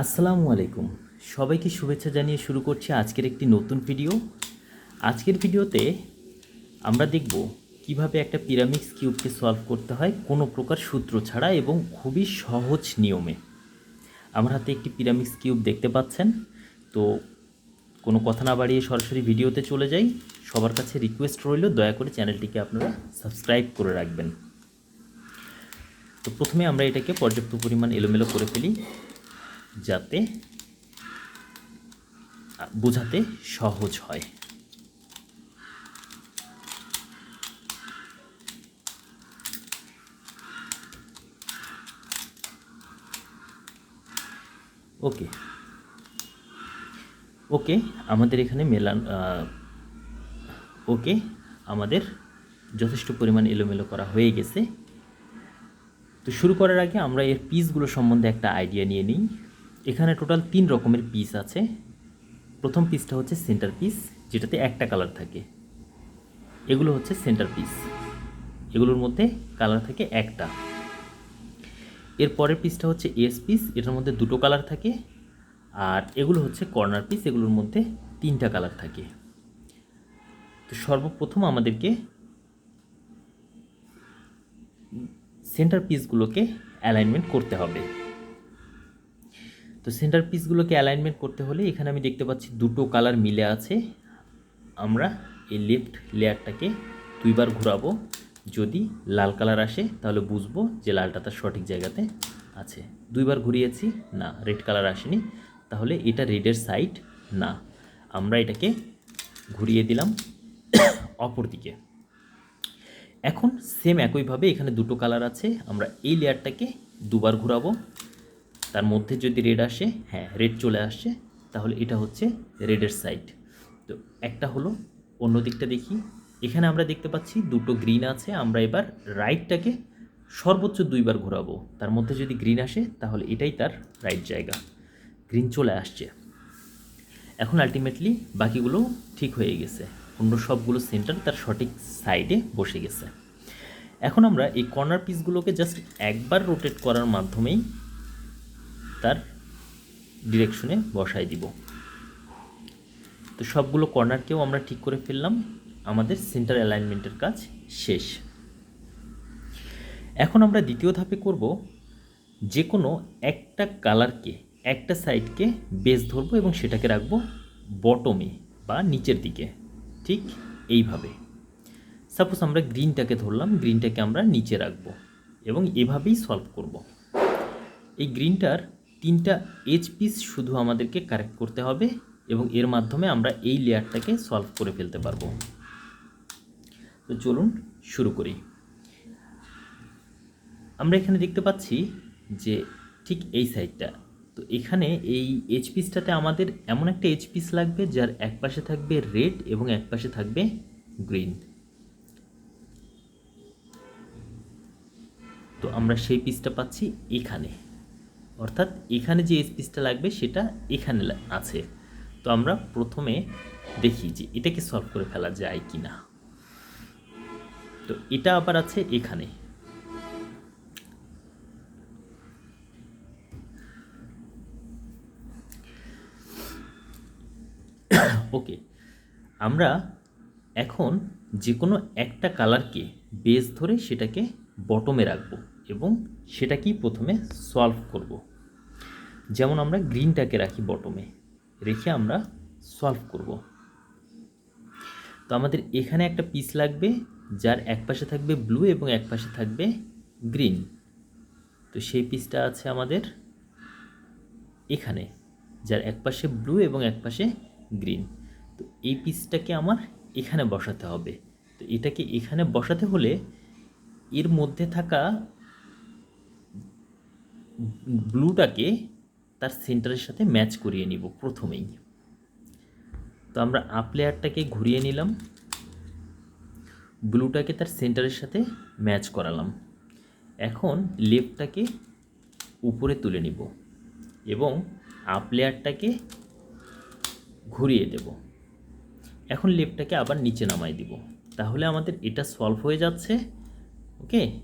আসসালামু আলাইকুম। সবাইকে শুভেচ্ছা জানিয়ে শুরু করছি আজকের একটি নতুন ভিডিও আজকের ভিডিওতে আমরা দেখব কীভাবে একটা পিরামিক্স কিউবকে সলভ করতে হয় কোনো প্রকার সূত্র ছাড়া এবং খুবই সহজ নিয়মে। আমার হাতে একটি পিরামিক্স কিউব দেখতে পাচ্ছেন। তো কোনো কথা না বাড়িয়ে সরাসরি ভিডিওতে চলে যাই। সবার কাছে রিকোয়েস্ট রইল, দয়া করে চ্যানেলটিকে আপনারা সাবস্ক্রাইব করে রাখবেন। তো প্রথমে আমরা এটাকে পর্যাপ্ত পরিমাণ এলোমেলো করে ফেলি। যাতে বোঝাতে সহজ হয়। ওকে। ওকে, আমাদের এখানে মেলান ওকে, আমাদের যথেষ্ট পরিমাণ এলোমেলো করা হয়ে গেছে। তো শুরু করার আগে আমরা এর পিসগুলো সম্বন্ধে একটা আইডিয়া নিয়ে নিই। এখানে টোটাল তিন রকমের পিস আছে। প্রথম পিসটা হচ্ছে সেন্টার পিস যেটাতে একটা কালার থাকে। এগুলো হচ্ছে সেন্টার পিস এগুলোর মধ্যে কালার থাকে একটা। এর পরের পিসটা হচ্ছে এস পিস এটার মধ্যে দুটো কালার থাকে। আর এগুলো হচ্ছে কর্নার পিস এগুলোর মধ্যে তিনটা কালার থাকে। তো সর্বপ্রথম আমাদেরকে সেন্টার পিসগুলোকে অ্যালাইনমেন্ট করতে হবে। তো সেন্টার পিসগুলোকে অ্যালাইনমেন্ট করতে হলে এখানে আমি দেখতে পাচ্ছি দুটো কালার মিলে আছে। আমরা এই লেফট লেয়ারটাকে দুইবার ঘোরাবো। যদি লাল কালার আসে, তাহলে বুঝব যে লালটা তার সঠিক জায়গাতে আছে। দুইবার ঘুরিয়েছি, না রেড কালার আসেনি। তাহলে এটা রেডের সাইড না। আমরা এটাকে ঘুরিয়ে দিলাম অপর দিকে। এখন সেম একইভাবে এখানে দুটো কালার আছে। আমরা এই লেয়ারটাকে দুবার ঘোরাবো। তার মধ্যে যদি রেড আসে হ্যাঁ রেড চলে আসছে, তাহলে এটা হচ্ছে রেডের সাইড তো একটা হলো, অন্য দিকটা দেখি। এখানে আমরা দেখতে পাচ্ছি দুটো গ্রিন আছে, আমরা এবার রাইটটাকে সর্বোচ্চ দুইবার ঘোরাবো। তার মধ্যে যদি গ্রিন আসে, তাহলে এটাই তার রাইট জায়গা। গ্রিন চলে আসছে। এখন আলটিমেটলি বাকিগুলো ঠিক হয়ে গেছে। অন্য সবগুলো সেন্টার তার সঠিক সাইডে বসে গেছে। এখন আমরা এই কর্নার পিসগুলোকে জাস্ট একবার রোটেট করার মাধ্যমেই তার ডিরেকশনে বসাই দিব। তো সবগুলো কর্নারকেও আমরা ঠিক করে ফেললাম। আমাদের সেন্টার অ্যালাইনমেন্টের কাজ শেষ। এখন আমরা দ্বিতীয় ধাপে করব যে কোনো একটা কালারকে একটা সাইডকে বেস ধরবো এবং সেটাকে রাখব বটমে বা নিচের দিকে। ঠিক এইভাবে। সাপোজ আমরা গ্রিনটাকে ধরলাম গ্রিনটাকে আমরা নিচে রাখব এবং এভাবেই সলভ করব। এই গ্রিনটার তিনটা এজ পিস শুধু আমাদেরকে কারেক্ট করতে হবে এবং এর মাধ্যমে আমরা এই লেয়ারটাকে সলভ করে ফেলতে পারব। তো চলুন শুরু করি। আমরা এখানে দেখতে পাচ্ছি যে ঠিক এই সাইডটা তো এখানে এই এইচ পিসটাতে আমাদের এমন একটা এইচ পিস লাগবে যার এক পাশে থাকবে রেড এবং এক পাশে থাকবে গ্রিন তো আমরা সেই পিসটা পাচ্ছি এখানে। অর্থাৎ এখানে যে এইচ পিসটা লাগবে সেটা এখানে আছে। তো আমরা প্রথমে দেখি যে এটাকে সলভ করে ফেলা যায় কি না তো এটা আবার আছে এখানে। ওকে। আমরা এখন যে কোনো একটা কালারকে বেস ধরে সেটাকে বটমে রাখব এবং সেটাকেই প্রথমে সলভ করব। যেমন আমরা গ্রিনটাকে রাখি বটমে, রেখে আমরা সলভ করব। তো আমাদের এখানে একটা পিস লাগবে, যার এক পাশে থাকবে ব্লু এবং এক পাশে থাকবে গ্রিন তো সেই পিসটা আছে আমাদের এখানে, যার এক পাশে ব্লু এবং এক পাশে গ্রিন তো এই পিসটাকে আমার এখানে বসাতে হবে। তো এটাকে এখানে বসাতে হলে এর মধ্যে থাকা ব্লুটাকে তার সেন্টারের সাথে ম্যাচ করিয়ে নিব প্রথমেই। তো আমরা আপ লেয়ারটাকে ঘুরিয়ে নিলাম। ব্লুটাকে তার সেন্টারের সাথে ম্যাচ করালাম। এখন লেফটটাকে উপরে তুলে নিব এবং আপ লেয়ারটাকে ঘুরিয়ে দেব। এখন লেফটটাকে আবার নিচে নামাই দিব। তাহলে আমাদের এটা সলভ হয়ে যাচ্ছে। ওকে?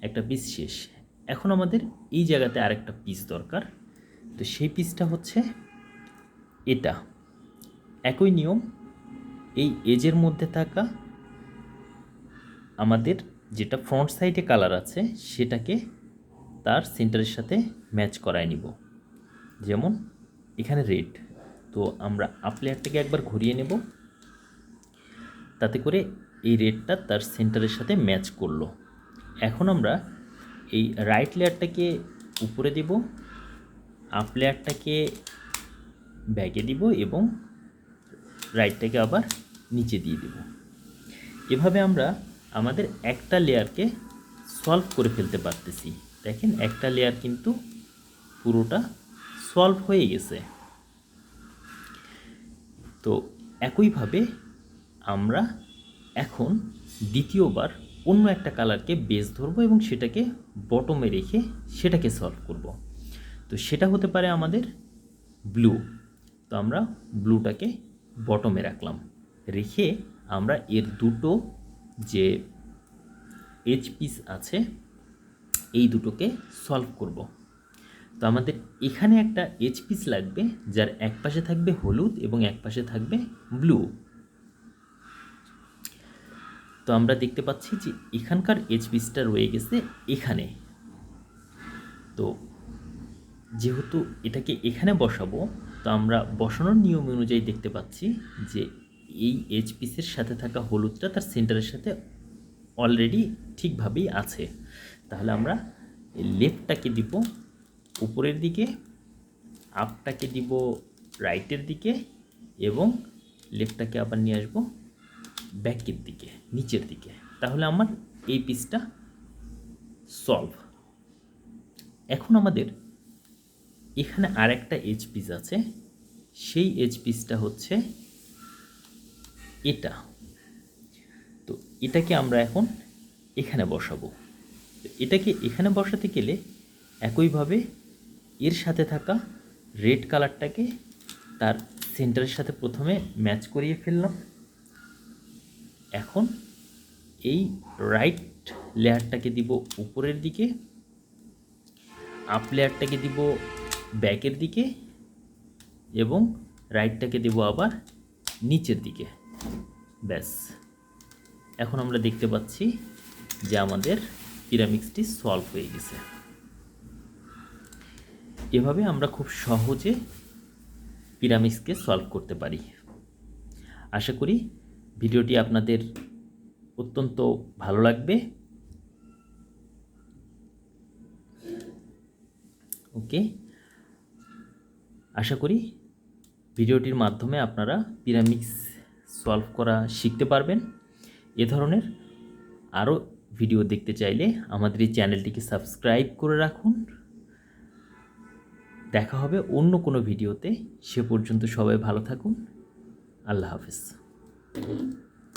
একটা পিস শেষ। এখন আমাদের এই জায়গাতে আরেকটা পিস দরকার। তো সেই পিসটা হচ্ছে এটা। একই নিয়ম, এই এজের মধ্যে থাকা আমাদের যেটা ফ্রন্ট সাইডে কালার আছে, সেটাকে তার সেন্টারের সাথে ম্যাচ করায় নিব। যেমন এখানে রেড তো আমরা আপ লেয়ারটাকে একবার ঘুরিয়ে নেব। তাতে করে এই রেডটা তার সেন্টারের সাথে ম্যাচ করল। এখন আমরা এই রাইট লেয়ারটাকে উপরে দেব আপ লেয়ারটাকে ব্যাগে দিব এবং রাইটটাকে আবার নিচে দিয়ে দেব। এভাবে আমরা আমাদের একটা লেয়ারকে সলভ করে ফেলতে পারতেছি। দেখেন একটা লেয়ার কিন্তু পুরোটা সলভ হয়ে গেছে। তো একইভাবে আমরা এখন দ্বিতীয়বার অন্য একটা কালারকে বেস ধরবো এবং সেটাকে বটমে রেখে সেটাকে সলভ করব। তো সেটা হতে পারে আমাদের ব্লু তো আমরা ব্লুটাকে বটমে রাখলাম। রেখে আমরা এর দুটো যে এজ পিস আছে, এই দুটোকে সলভ করব। তো আমাদের এখানে একটা এজ পিস লাগবে, যার এক পাশে থাকবে হলুদ এবং এক পাশে থাকবে ব্লু তো আমরা দেখতে পাচ্ছি যে এখানকার এজ পিসটা রয়ে গেছে এখানে। তো যেহেতু এটাকে এখানে বসাবো, তো আমরা বসানোর নিয়ম অনুযায়ী দেখতে পাচ্ছি যে এই এজ পিসের সাথে থাকা হলুদটা তার সেন্টারের সাথে অলরেডি ঠিকভাবেই আছে। তাহলে আমরা লেফটটাকে দিব, উপরের দিকে আপটাকে দিব রাইটের দিকে এবং লেফটটাকে আবার নিয়ে আসব। ব্যাকের দিকে, নিচের দিকে। তাহলে আমার এই পিসটা সলভ এখন আমাদের এখানে আরেকটা এজ পিস আছে। সেই এজ পিসটা হচ্ছে এটা। তো এটাকে আমরা এখন এখানে বসাবো। এটাকে এখানে বসাতে গেলে একইভাবে এর সাথে থাকা রেড কালারটাকে তার সেন্টারের সাথে প্রথমে ম্যাচ করিয়ে ফেললাম। এখন এই রাইট লেয়ারটাকে দিব উপরের দিকে আপ লেয়ারটাকে দিব ব্যাকের দিকে এবং রাইটটাকে দেব আবার নিচের দিকে। ব্যাস। এখন আমরা দেখতে পাচ্ছি যে আমাদের পিরামিক্সটি সলভ হয়ে গেছে। এভাবে আমরা খুব সহজে পিরামিক্সকে সলভ করতে পারি। আশা করি ভিডিওটি আপনাদের অত্যন্ত ভালো লাগবে। ওকে। আশা করি ভিডিওটির মাধ্যমে আপনারা পিরামিক্স সলভ করা শিখতে পারবেন। এ ধরনের আরও ভিডিও দেখতে চাইলে আমাদের এই চ্যানেলটিকে সাবস্ক্রাইব করে রাখুন। দেখা হবে অন্য কোনো ভিডিওতে। সে পর্যন্ত সবাই ভালো থাকুন। আল্লাহ হাফিজ। Thank you.